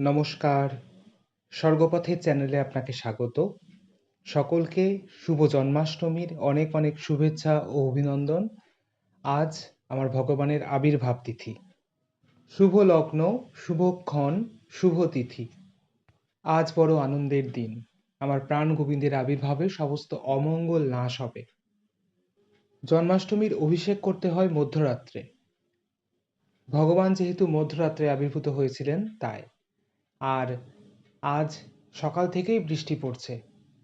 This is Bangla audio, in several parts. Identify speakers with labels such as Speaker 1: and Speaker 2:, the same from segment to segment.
Speaker 1: নমস্কার। স্বর্গপথের চ্যানেলে আপনাকে স্বাগত। সকলকে শুভ জন্মাষ্টমীর অনেক অনেক শুভেচ্ছা ও অভিনন্দন। আজ আমার ভগবানের আবির্ভাব তিথি। শুভ লগ্ন শুভক্ষণ শুভ তিথি। আজ বড় আনন্দের দিন। আমার প্রাণ গোবিন্দের আবির্ভাবে সমস্ত অমঙ্গল নাশ হবে। জন্মাষ্টমীর অভিষেক করতে হয় মধ্যরাত্রে। ভগবান যেহেতু মধ্যরাত্রে আবির্ভূত হয়েছিলেন, তাই। আর আজ সকাল থেকেই বৃষ্টি পড়ছে।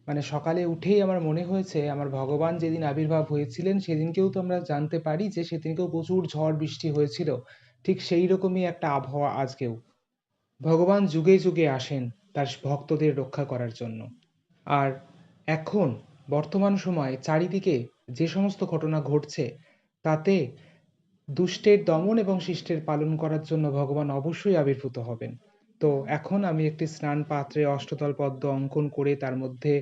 Speaker 1: মানে সকালে উঠেই আমার মনে হয়েছে, আমার ভগবান যেদিন আবির্ভাব হয়েছিলেন, সেদিনকেও তো আমরা জানতে পারি যে সেদিনকেও প্রচুর ঝড় বৃষ্টি হয়েছিল। ঠিক সেই রকমই একটা আবহাওয়া আজকেও। ভগবান যুগে যুগে আসেন তার ভক্তদের রক্ষা করার জন্য। আর এখন, বর্তমান সময়ে চারিদিকে যে সমস্ত ঘটনা ঘটছে, তাতে দুষ্টের দমন এবং শিষ্টের পালন করার জন্য ভগবান অবশ্যই আবির্ভূত হবেন। তো এখন আমি একটি স্নান পাত্রে অষ্টদল পদ্ম অঙ্কন করে তার মধ্যে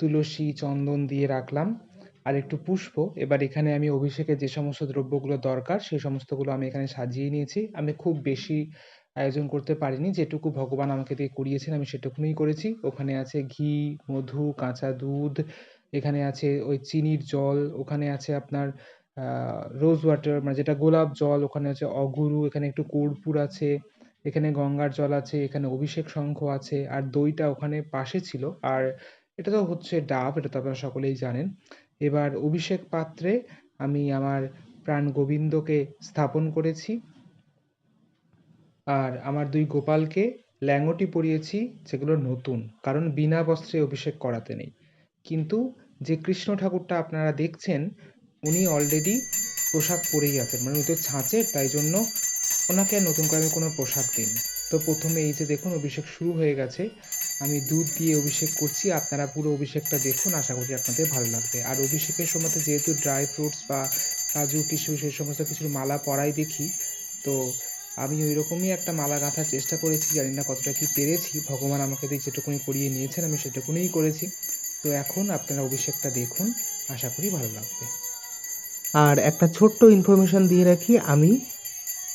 Speaker 1: তুলসী চন্দন দিয়ে রাখলাম আর একটু পুষ্প। এবার এখানে আমি অভিষেকে যে সমস্ত দ্রব্যগুলো দরকার, সেই সমস্তগুলো আমি এখানে সাজিয়ে নিয়েছি। আমি খুব বেশি আয়োজন করতে পারিনি, যেটুকু ভগবান আমাকে দিয়ে করিয়েছেন আমি সেটুকুনই করেছি। ওখানে আছে ঘি, মধু, কাঁচা দুধ, এখানে আছে ওই চিনির জল, ওখানে আছে আপনার রোজ ওয়াটার মানে যেটা গোলাপ জল, ওখানে আছে অগুরু, এখানে একটু কর্পূর আছে। এখানে গঙ্গার জল আছে, এখানে অভিষেক শঙ্খ আছে, আর দইটা ওখানে পাশে ছিল। আর এটা তো হচ্ছে ডাব, এটা তো আপনারা সকলেই জানেন। এবার অভিষেক পাত্রে আমি আমার প্রাণ গোবিন্দকে স্থাপন করেছি। আর আমার দুই গোপালকে ল্যাঙ্গটি পরিয়েছি, যেগুলো নতুন, কারণ বিনা বস্ত্রে অভিষেক করাতে নেই। কিন্তু যে কৃষ্ণ ঠাকুরটা আপনারা দেখছেন, উনি অলরেডি পোশাক পরেই আছেন। মানে উনি তো ছাঁচের, তাই জন্য ওনাকে আর নতুন করে আমি কোনো পোশাক দিন তো প্রথমে এই যে দেখুন, অভিষেক শুরু হয়ে গেছে। আমি দুধ দিয়ে অভিষেক করছি, আপনারা পুরো অভিষেকটা দেখুন, আশা করি আপনাদের ভালো লাগবে। আর অভিষেকের সময় যেহেতু ড্রাই ফ্রুটস বা কাজু কিছু সেই সমস্ত কিছুর মালা পরাই দেখি, তো আমি ওই রকমই একটা মালা গাঁথার চেষ্টা করেছি, জানি না কতটা কি পেরেছি। ভগবান আমাকে দিয়ে যেটুকুনি করিয়ে নিয়েছেন, আমি সেটুকুনিই করেছি। তো এখন আপনারা অভিষেকটা দেখুন, আশা করি ভালো লাগবে। আর একটা ছোট্ট ইনফরমেশান দিয়ে রাখি, আমি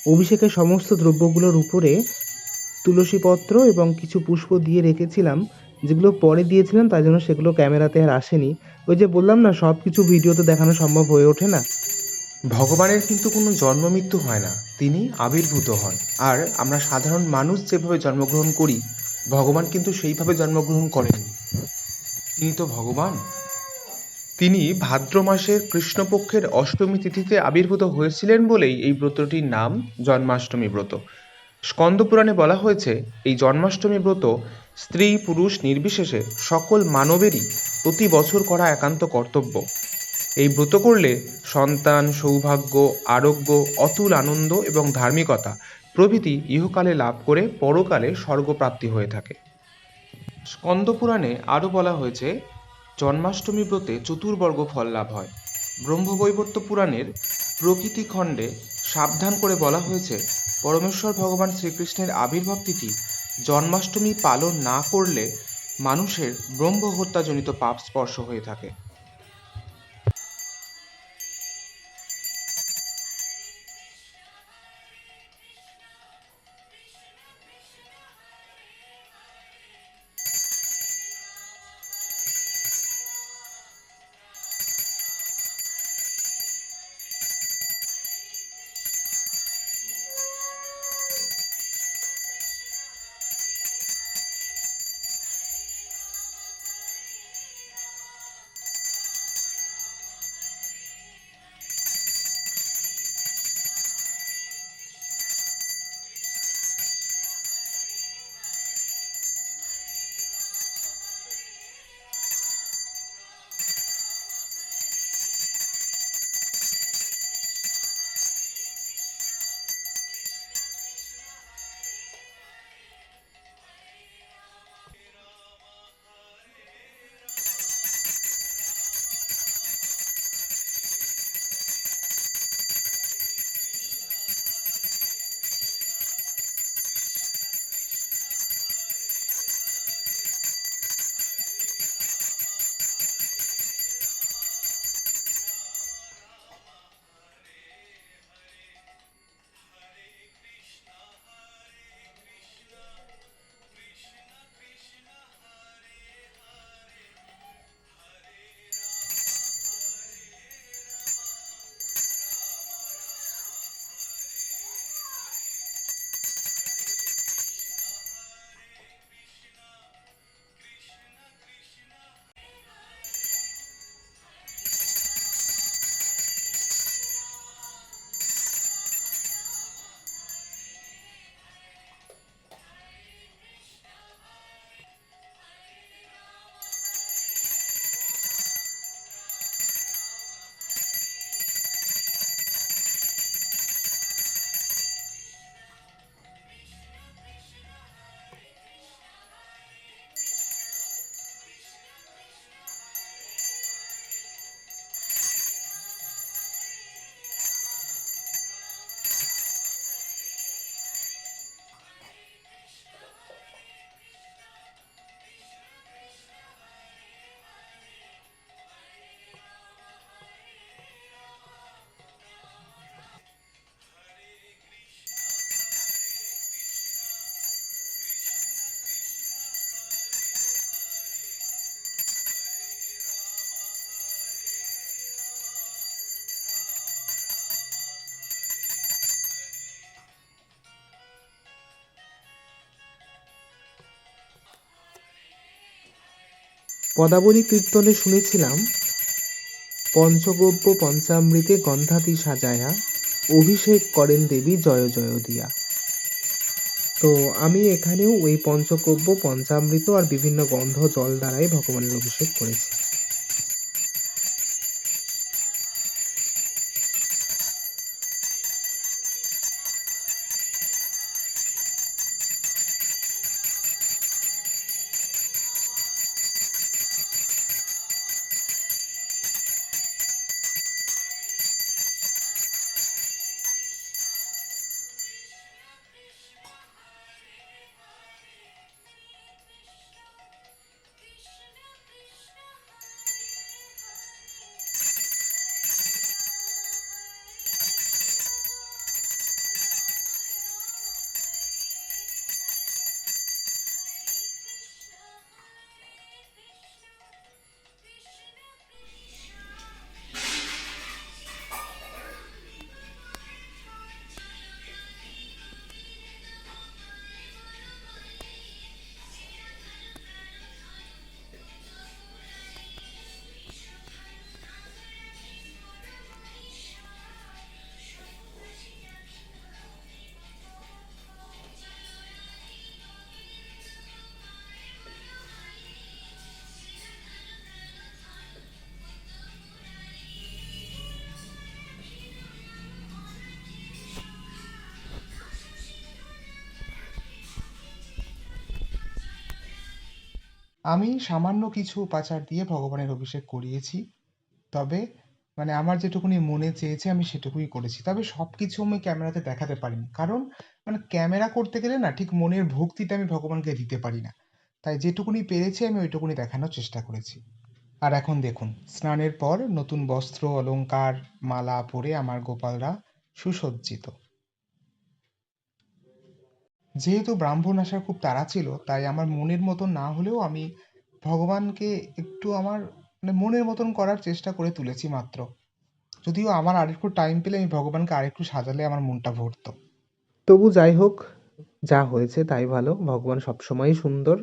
Speaker 1: অভিষেকের সমস্ত দ্রব্যগুলোর উপরে তুলসীপত্র এবং কিছু পুষ্প দিয়ে রেখেছিলাম, যেগুলো পরে দিয়েছিলাম, তাই জন্য সেগুলো ক্যামেরাতে আর আসেনি। ওই যে বললাম না সব কিছু ভিডিওতে দেখানো সম্ভব হয়ে ওঠে না। ভগবানের কিন্তু কোনো জন্ম মৃত্যু হয় না। তিনি আবির্ভূত হন। আর আমরা সাধারণ মানুষ যেভাবে জন্মগ্রহণ করি, ভগবান কিন্তু সেইভাবে জন্মগ্রহণ করেননি। তিনি তো ভগবান। তিনি ভাদ্র মাসের কৃষ্ণপক্ষের অষ্টমী তিথিতে আবির্ভূত হয়েছিলেন বলেই এই ব্রতটির নাম জন্মাষ্টমী ব্রত। স্কন্দপুরাণে বলা হয়েছে, এই জন্মাষ্টমী ব্রত স্ত্রী পুরুষ নির্বিশেষে সকল মানবেরই প্রতি বছর করা একান্ত কর্তব্য। এই ব্রত করলে সন্তান, সৌভাগ্য, আরোগ্য, অতুল আনন্দ এবং ধার্মিকতা প্রভৃতি ইহকালে লাভ করে পরকালে স্বর্গপ্রাপ্তি হয়ে থাকে। স্কন্দপুরাণে আরও বলা হয়েছে জন্মাষ্টমী ব্রতে চতুর্বর্গ ফল লাভ হয়। ব্রহ্মবৈবর্ত পুরাণের প্রকৃতি খণ্ডে সাবধান করে বলা হয়েছে, পরমেশ্বর ভগবান শ্রীকৃষ্ণের আবির্ভাব তিথি জন্মাষ্টমী পালন না করলে মানুষের ব্রহ্মহত্যাজনিত পাপ স্পর্শ হয়ে থাকে। পদাবলী কীর্তনে শুনেছিলাম, পঞ্চগব্য পঞ্চামৃতে গন্ধাতি সাজায়া, অভিষেক করেন দেবী জয় জয় দিয়া। তো আমি এখানেও ওই পঞ্চকব্য পঞ্চামৃত আর বিভিন্ন গন্ধ জল দ্বারাই ভগবানের অভিষেক করেছি। আমি সামান্য কিছু উপাচার দিয়ে ভগবানের অভিষেক করিয়েছি। তবে মানে আমার যেটুকুনি মনে চেয়েছে আমি সেটুকুই করেছি। তবে সব কিছু আমি ক্যামেরাতে দেখাতে পারিনি। কারণ মানে ক্যামেরা করতে গেলে না ঠিক মনের ভক্তিটা আমি ভগবানকে দিতে পারি না। তাই যেটুকুনি পেরেছি আমি ওইটুকুনি দেখানোর চেষ্টা করেছি। আর এখন দেখুন, স্নানের পর নতুন বস্ত্র, অলংকার, মালা পরে আমার গোপালরা সুসজ্জিত। যেহেতু ব্রাহ্মণ আসার খুব তাড়া ছিল, তাই আমার মনের মতন না হলেও আমি ভগবানকে একটু আমার মানে মনের মতন করার চেষ্টা করে তুলেছি মাত্র। যদিও আমার আরেকটু টাইম পেলে আমি ভগবানকে আরেকটু সাজালে আমার মনটা ভরতো। তবু যাই হোক, যা হয়েছে তাই ভালো। ভগবান সবসময়ই সুন্দর।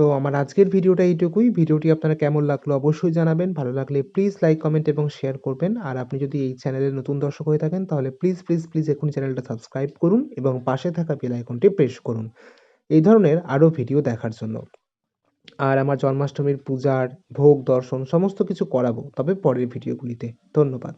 Speaker 1: তো আমার আজকের ভিডিওটা এইটুকুই। ভিডিওটি আপনারা কেমন লাগল অবশ্যই জানাবেন। ভালো লাগলে প্লিজ লাইক কমেন্ট এবং শেয়ার করবেন। আর আপনি যদি এই চ্যানেলের নতুন দর্শক হয়ে থাকেন, তাহলে প্লিজ প্লিজ প্লিজ এখনই চ্যানেলটা সাবস্ক্রাইব করুন এবং পাশে থাকা বেল আইকনটি প্রেস করুন। এই ধরনের আরও ভিডিও দেখার জন্য। আর আমার জন্মাষ্টমীর পূজার, ভোগ, দর্শন, সমস্ত কিছু করাবো। তবে পরের ভিডিওগুলিতে ধন্যবাদ।